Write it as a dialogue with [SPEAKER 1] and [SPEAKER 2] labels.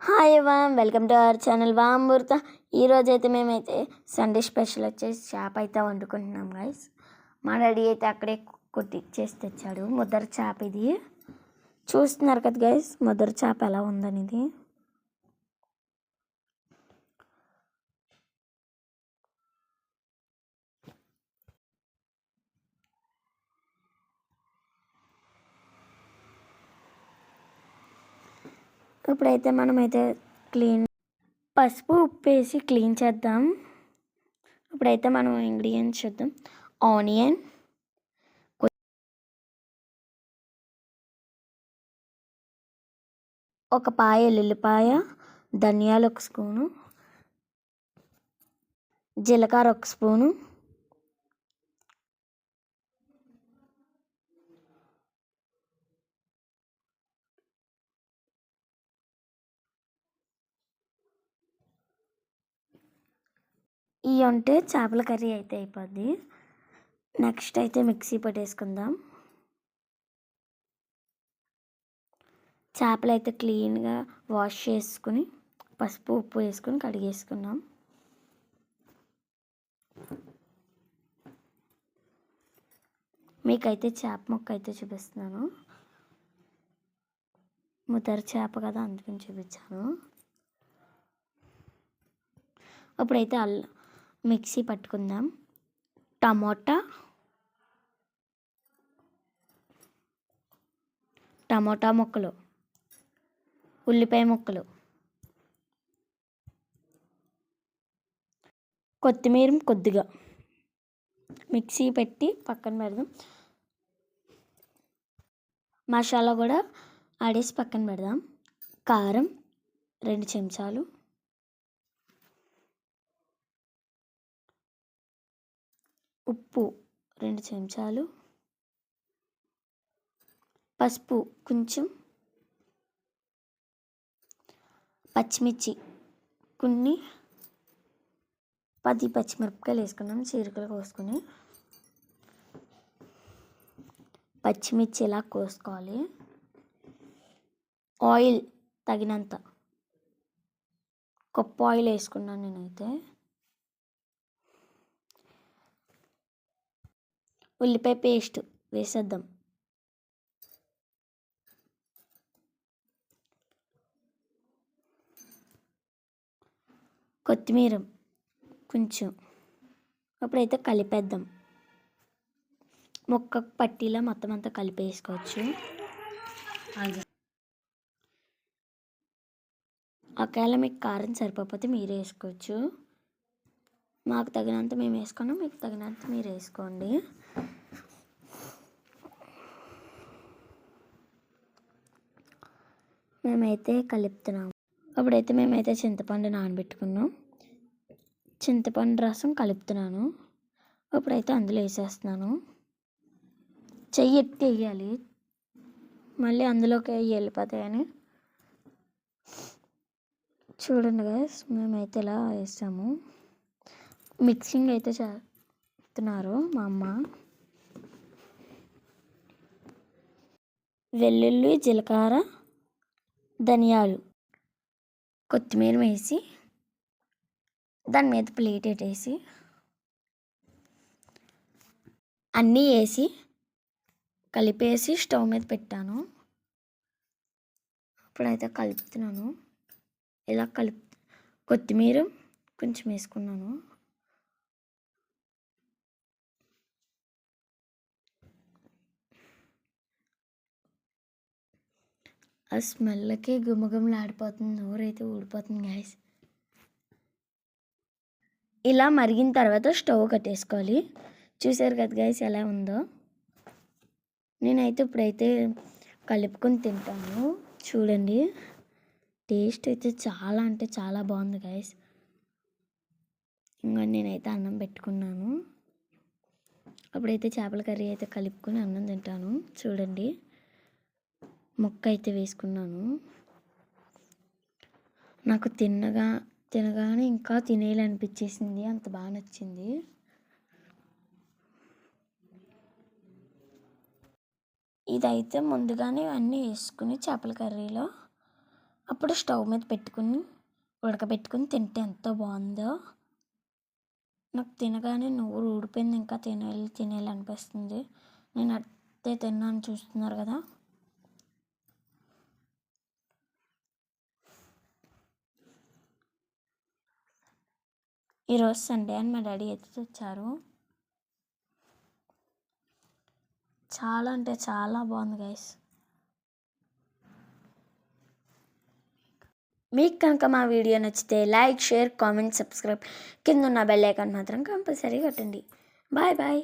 [SPEAKER 1] Hi వామ్ welcome to our channel వామ్ బుర్త ఈరోజు అయితే మేమైతే సండే స్పెషల్ వచ్చేసి చేప అయితే వండుకుంటున్నాం గైస్ మా డాడీ అయితే అక్కడే కొట్టి చేసి తెచ్చాడు. ముద్దరు చేప ఇది. చూస్తున్నారు కదా గైస్ ముద్దరు చేప ఎలా ఉందని ఇప్పుడైతే మనమైతే క్లీన్ పసుపు ఉప్పు వేసి క్లీన్ చేద్దాం. ఇప్పుడైతే మనం ఇంగ్రీడియంట్స్ చూద్దాం. ఆనియన్ ఒక పాయ ఎల్లుల్లిపాయ ధనియాలు ఒక స్పూను జీలకర్ర ఒక స్పూను ఇవి ఉంటే చేపల కర్రీ అయితే అయిపోద్ది. నెక్స్ట్ అయితే మిక్సీ పట్టేసుకుందాం. చేపలు అయితే క్లీన్గా వాష్ చేసుకుని పసుపు ఉప్పు వేసుకుని కడిగేసుకున్నాం. మీకైతే చేప ముక్క అయితే చూపిస్తున్నాను. ముద్దర చేప కదా అందుకని చూపించాను. అప్పుడైతే అల్లం మిక్సీ పట్టుకుందాం. టమోటా. టమోటా ముక్కలు. ఉల్లిపాయ ముక్కలు. కొత్తిమీర కొద్దిగా. మిక్సీ పెట్టి పక్కన పెడదాం. మసాలా కూడా ఆడేసి పక్కన పెడదాం. కారం రెండు చెంచాలు. ఉప్పు రెండు చెంచాలు పసుపు కొంచెం పచ్చిమిర్చి కొన్ని పది పచ్చిమిరపకాయలు వేసుకున్నాం చీరకలు కోసుకొని. పచ్చిమిర్చి ఇలా కోసుకోవాలి? ఆయిల్ తగినంత. కప్పు ఆయిల్ వేసుకున్నాను నేనైతే. ఉల్లిపాయ పేస్ట్ వేసేద్దాం. కొత్తిమీర కొంచెం అప్పుడైతే కలిపేద్దాం. మొక్క పట్టీలా మొత్తం అంతా కలిపేసుకోవచ్చు. ఒకవేళ మీకు కారం సరిపోతే మీరు వేసుకోవచ్చు మాకు తగినంత మేము వేసుకున్నాం మీకు తగినంత మీరు వేసుకోండి. మేమైతే కలుపుతున్నాం అప్పుడైతే మేమైతే చింతపండు నానబెట్టుకున్నాం. చింతపండు రసం కలుపుతున్నాను. అప్పుడైతే అందులో వేసేస్తున్నాను. చెయ్యి ఎత్తి వేయాలి. మళ్ళీ అందులోకి వెళ్ళిపోతాయని. చూడండి గైస్ మేమైతే ఇలా వేసాము. మిక్సింగ్ అయితే చేస్తున్నారు మా అమ్మ. వెల్లుల్లి జీలకర్ర ధనియాలు కొత్తిమీర వేసి దాని మీద ప్లేట్ పెట్టేసి అన్నీ వేసి కలిపేసి స్టవ్ మీద పెట్టాను. ఇప్పుడైతే కలుపుతున్నాను. ఇలా కలుపు కొత్తిమీర కొంచెం వేసుకున్నాను. ఆ స్మెల్కి గుమగుమలాడిపోతుంది నోరైతే ఊడిపోతుంది గాయస్ ఇలా మరిగిన తర్వాత స్టవ్ కట్టేసుకోవాలి. చూసారు కదా గాయస్ ఎలా ఉందో? నేనైతే ఇప్పుడైతే కలుపుకొని తింటాను. చూడండి టేస్ట్ అయితే చాలా అంటే చాలా బాగుంది గాయస్ ఇంకా నేనైతే అన్నం పెట్టుకున్నాను. అప్పుడైతే చేపల కర్రీ అయితే కలుపుకొని అన్నం తింటాను. చూడండి. ముక్క అయితే వేసుకున్నాను. నాకు తిన్నగా తినగానే ఇంకా తినేయాలనిపించేసింది. అంత బాగా నచ్చింది. ఇదైతే ముందుగానే అన్నీ వేసుకుని చేపల కర్రీలో అప్పుడు స్టవ్ మీద పెట్టుకుని ఉడకబెట్టుకుని తింటే ఎంత బాగుందో. నాకు తినగానే నోరు ఊడిపోయింది. ఇంకా తినేయాలి తినేయాలనిపిస్తుంది. నేను అట్టే తిన్నాను చూస్తున్నారు కదా. ఈరోజు సండే అని మా డాడీ ఎత్తి తెచ్చారు. చాలా అంటే చాలా బాగుంది గైస్. మీకు కనుక మా వీడియో నచ్చితే లైక్ షేర్ కామెంట్ సబ్స్క్రైబ్. కింద ఉన్న బెల్ ఐకాన్ మాత్రం కంపల్సరీ కొట్టండి. Bye bye.